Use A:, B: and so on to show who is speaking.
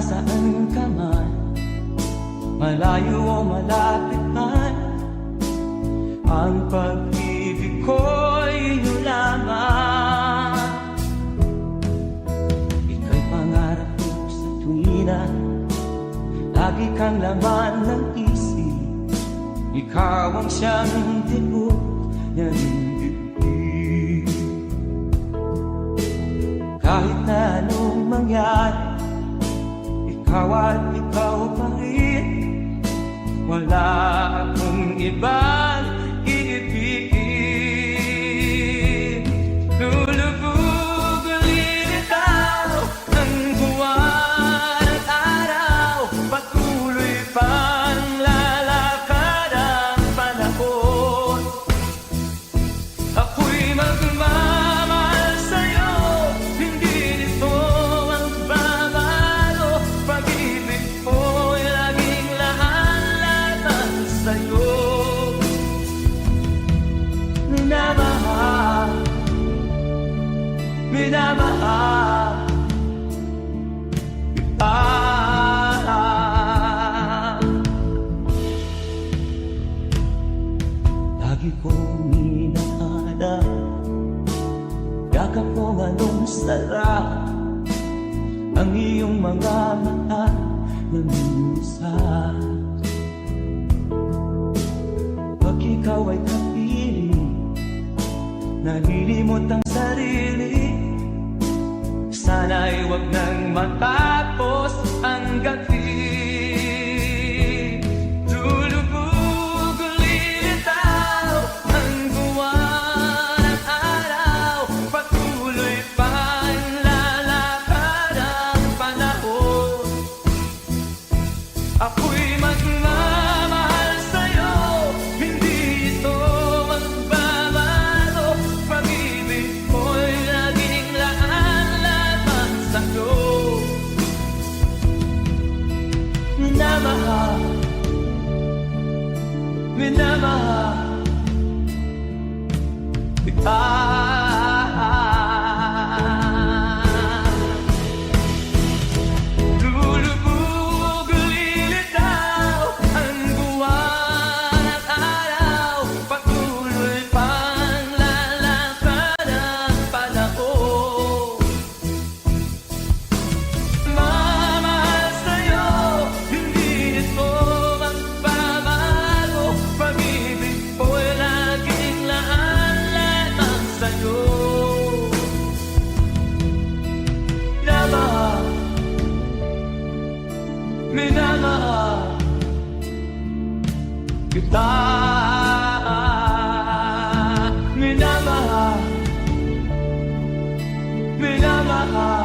A: Nasaan ka man? Malayo o malapit man? Ang pag-ibig ko'y iyong lamang. Ika'y pangarap ko sa tuwina Lagi kang laman ng isip. Ikaw ang siyang tibok ng Ikaw at ikaw pa rin. Wala akong ibang Minamahal kita Lagi kong hinahanap. Yakap mo anong sarap Ang iyong mga mata Naminisas Pag ikaw ay kapiling Nalilimot ang sarili Sana'y wag nang matapos ang gabi. Lulubog lilitaw ang buwan at araw. Patuloy pang lalakad ang panahon. Ako'y Minamahal Minamahal Kita Minamahal Kita Minamahal Minamahal Kita